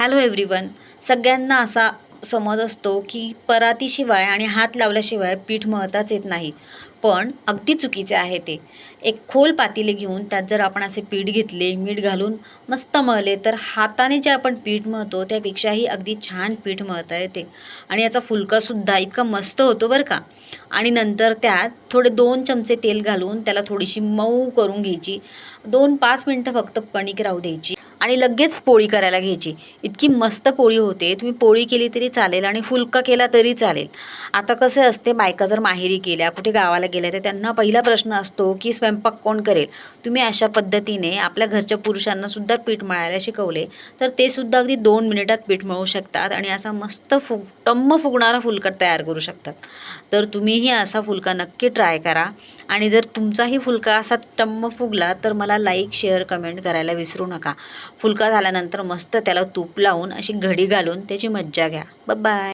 Hello everyone सगळ्यांना असा समज असतो की परातीशिवाय आणि हात लावल्याशिवाय पीठ मळताच येत नाही. पण अगदी चुकीचे आहे ते. एक खोल पातेले घेऊन त्यात जर आपण असे पीठ घेतले मीठ घालून मस्त मळले तर हाताने जे आपण पीठ मळतो त्यापेक्षाही अगदी छान पीठ मळता येते. आणि याचा फुलकासुद्धा इतका मस्त होतो बरं का. आणि नंतर त्यात थोडे दोन चमचे तेल घालून त्याला थोडीशी मऊ करून घ्यायची. दोन पाच मिनटं फक्त कणिक राहू द्यायची. आणि लगेच पोळी करायला घ्यायची. इतकी मस्त पोळी होते. तुम्ही पोळी केली तरी चालेल आणि फुलका केला तरी चालेल. आता कसं असते बायका जर माहेरी गेल्या कुठे गावाला गेल्या तर त्यांना पहिला प्रश्न असतो की स्वयंपाक कोण करेल? तुम्ही अशा पद्धतीने आपल्या घरच्या पुरुषांना सुद्धा पीठ मळायला शिकवले तर ते सुद्धा अगदी दोन मिनिटात पीठ मळू शकतात आणि असा मस्त फु टम्म फुगणारा फुलका तयार करू शकतात. तर तुम्हीही असा फुलका नक्की ट्राय करा. आणि जर तुमचाही फुलका असा टम्म फुगला तर मला लाईक शेअर कमेंट करायला विसरू नका. फुलका झाल्यानंतर मस्त त्याला तूप लावून अशी घडी घालून त्याची मज्जा घ्या. बाय